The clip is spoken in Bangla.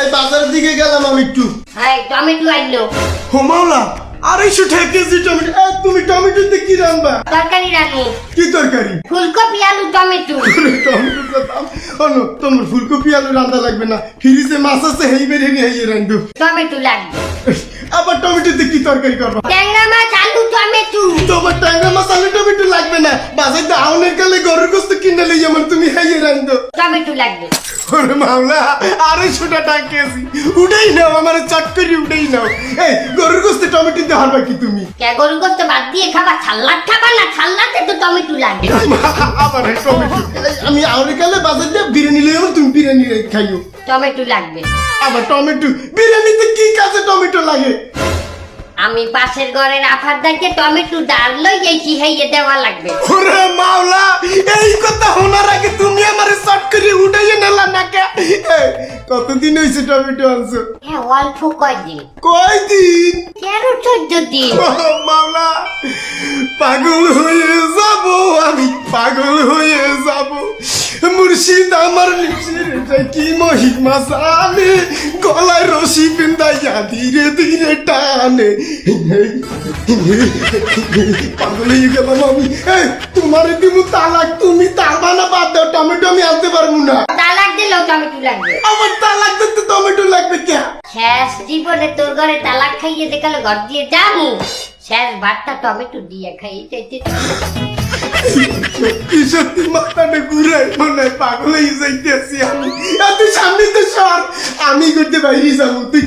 এই বাজারের দিকে গেলাম আমি একটু। হ্যাঁ টমেটো আইলো ও মাওলা আড়াইশো টাকা কেজি টমেটো। এ, তুমি টমেটো দিয়ে কি রান্না তরকারি রাখি কি তরকারি? ফুলকপি আলু টমেটো। টমেটোর দাম অন্য তোমার ফুলকপি আলু রান্না লাগবে না। ফ্রিজে মাছ আছে হেই নিয়ে হেই রান্ধু। টমেটো লাগবে। আবার টমেটো দিয়ে কি তরকারি করবা? ট্যাংরা মাছ আলু টমেটো। তোমার ট্যাংরা মাছ আলু টমেটো না বাজারে আউনের কালে গরুর গোস্ত কিনে লই আমার তুমি হেই রান্ধো। টমেটো লাগবে। ওরে মামলা আড়াইশোটা টাকা কেজি। উঠেই নাও আমার চট করে উঠেই নাও। এই গরুর গোস্তে টমেটো দিয়ে হারবা কি তুমি? কে গরু গোস্ত বাদ দিয়ে খাবা? ছাল্লাদ খাবা না? ছাল্লাতে তো টমেটো লাগবে। আবার টমেটো। আমি আউনের কালে বাজার দিয়ে বিরিয়ানি লই আমার তুমি বিরিয়ানি খাইও। টমেটো লাগবে। আবার টমেটো বিরিয়ানিতে কি কাজে টমেটো লাগে? আমি পাশের ঘরের আফার দাকে টমেটো ডাল লই গেছি হেয়ে দেওয়া লাগবে। ওরে মাওলা এই কথা শোনার আগে তুমি আমার শর্ট করে উঠাইয়ে নেলা নাকে? এই, কতদিন হয়েছে টমেটো আনছো? হ্যাঁ অল্প কয়দিন। কয়দিন? তেরো চোদ্দ দিন? মাওলা পাগল হয়ে যাব আমি পাগল হয়ে যাব। মুর্শিদ আমার এটা কি মহিমা জানে? গলায় রশি পিন্দাইয়া ধীরে ধীরে টানে। পাগল হয়ে গেলাম আমি। তোমার দিমু তালাক। তুমি তালবা না বাদ দাও। টমেটো আমি আনতে পারব না। তালাক দিলেও টমেটো লাগবে। আমার তালাক দিতে টমেটো লাগবে কে? শেষ জীবনে তোর ঘরে তালাক খাইয়ে দেখালে ঘর দিয়ে যাব। শেষ ভাতটা টমেটো দিয়ে খাইয়ে সত্যি মাথাটা মনে হয় পাগল হয়ে যাইতেছি আমি। সামনে তো সর। আমি করতে পারি যাব তুই